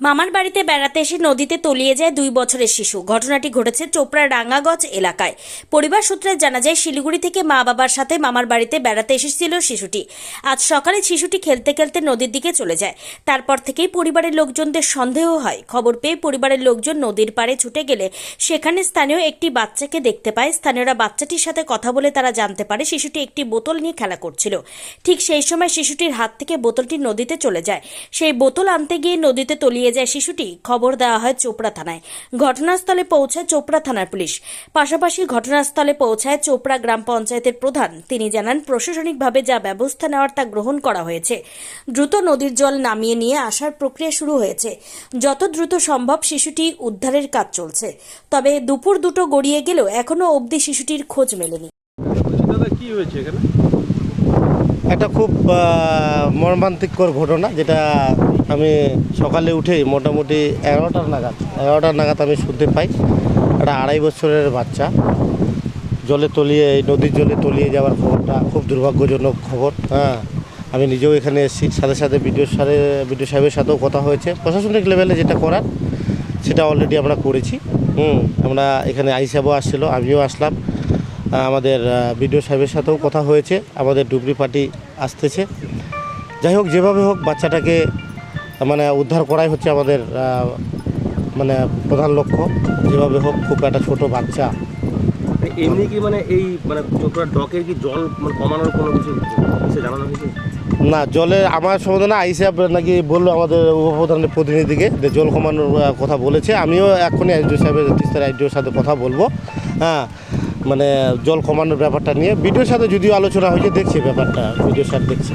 মামার বাড়িতে বেড়াতে এসে নদীতে তলিয়ে যায় দুই বছরের শিশু। ঘটনাটি ঘটেছে চোপড়া রাঙ্গাগঞ্জ এলাকায়। পরিবার সূত্রে জানা যায়, শিলিগুড়ি থেকে মা বাবার সাথে মামার বাড়িতে বেড়াতে এসেছিল শিশুটি। আজ সকালে শিশুটি খেলতে খেলতে নদীর দিকে চলে যায়। তারপর থেকেই পরিবারের লোকজনদের সন্দেহ হয়। খবর পেয়ে পরিবারের লোকজন নদীর পাড়ে ছুটে গেলে সেখানে স্থানীয় একটি বাচ্চাকে দেখতে পায়। স্থানীয়রা বাচ্চাটির সাথে কথা বলে তারা জানতে পারে শিশুটি একটি বোতল নিয়ে খেলা করছিল। ঠিক সেই সময় শিশুটির হাত থেকে বোতলটি নদীতে চলে যায়। সেই বোতল আনতে গিয়ে নদীতে তলিয়ে যায় শিশুটি খবর দেওয়া হয় চোপড়া থানায়। ঘটনাস্থলে পৌঁছায় চোপড়া থানার পুলিশ। পাশাপাশি ঘটনাস্থলে পৌঁছায় চোপড়া গ্রাম পঞ্চায়েতের প্রধান। তিনি জানান প্রশাসনিকভাবে যা ব্যবস্থা নেওয়ার তা গ্রহণ করা হয়েছে। দ্রুত নদীর জল নামিয়ে নিয়ে আসার প্রক্রিয়া শুরু হয়েছে। যত দ্রুত সম্ভব শিশুটি উদ্ধারের কাজ চলছে। তবে দুপুর দুটো গড়িয়ে গেলেও এখনও অবধি শিশুটির খোঁজ মেলেনি। বলছি দাদা কি হয়েছে এখানে? একটা খুব মর্মান্তিকর ঘটনা যেটা আমি সকালে উঠেই মোটামুটি এগারোটার নাগাদ এগারোটার নাগাদ আমি শুনতে পাই। একটা আড়াই বছরের বাচ্চা। জলে তলিয়ে, এই নদীর জলে তলিয়ে যাওয়ার খবরটা খুব দুর্ভাগ্যজনক খবর হ্যাঁ। আমি নিজেও এখানে এসেছি। সাথে সাথে বিডিও সারে, বিডিও সাহেবের সাথেও কথা হয়েছে। প্রশাসনিক লেভেলে যেটা করার, সেটা অলরেডি আমরা করেছি। হুম, আমরা এখানে আই সাহেবও আসছিল, আমিও আসলাম। আমাদের বিডিও সাহেবের সাথেও কথা হয়েছে। আমাদের ডুবরি পার্টি আসতেছে। যাই হোক, যেভাবে হোক বাচ্চাটাকে মানে উদ্ধার করাই হচ্ছে আমাদের মানে প্রধান লক্ষ্য। যেভাবে হোক খুব একটা ছোট বাচ্চা। মানে এমনি কি মানে এই মানে ডকের কি জল মানে কমানোর কোনো কিছু জানানো হয়েছে? না জলে আমার সম্বন্ধে না আইসাব নাকি বলল আমাদের উপপ্রধানের প্রতিনিধিকে যে জল কমানোর কথা বলেছে। আমিও এখনই আইডিও সাহেবের তিস্তার আইডিওর সাথে কথা বলব। হ্যাঁ মানে জল কমানোর ব্যাপারটা নিয়ে। ভিডিওর সাথে যদিও আলোচনা হয়েছে দেখছি ব্যাপারটা ভিডিও সাহেব দেখছে।